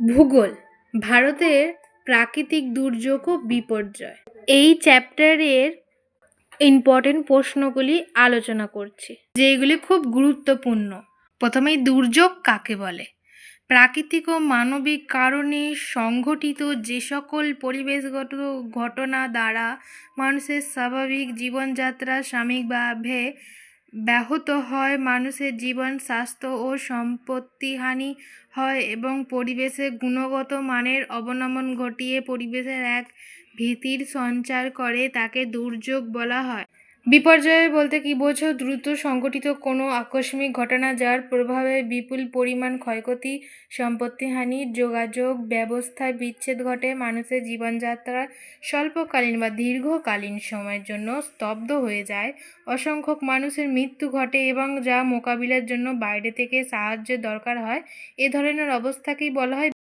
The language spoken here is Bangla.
ভূগোল, ভারতের প্রাকৃতিক দুর্যোগ ও বিপর্যয়। এই চ্যাপ্টারের ইম্পর্টেন্ট প্রশ্নগুলি আলোচনা করছি, যেগুলি খুব গুরুত্বপূর্ণ। প্রথমেই দুর্যোগ কাকে বলে? প্রাকৃতিক ও মানবিক কারণে সংঘটিত যে সকল পরিবেশগত ঘটনা দ্বারা মানুষের স্বাভাবিক জীবনযাত্রা সাময়িকভাবে ব্যাহত হয়, মানুষের জীবন, স্বাস্থ্য ও সম্পত্তিহানি হয় এবং পরিবেশের গুণগত মানের অবনমন ঘটিয়ে পরিবেশের এক ভীতির সঞ্চার করে, তাকে দুর্যোগ বলা হয়। বিপর্যয় বলতে কী বোঝো? দ্রুত সংঘটিত কোনো আকস্মিক ঘটনা যার প্রভাবে বিপুল পরিমাণ ক্ষয়ক্ষতি সম্পত্তিহানি যোগাযোগ ব্যবস্থায় বিচ্ছেদ ঘটে, মানুষের জীবনযাত্রা স্বল্পকালীন বা দীর্ঘকালীন সময়ের জন্য স্তব্ধ হয়ে যায়। অসংখ্য মানুষের মৃত্যু ঘটে এবং যা মোকাবিলার জন্য বাইরে থেকে সাহায্যের দরকার হয়। এ ধরনের অবস্থাকেই বলা হয়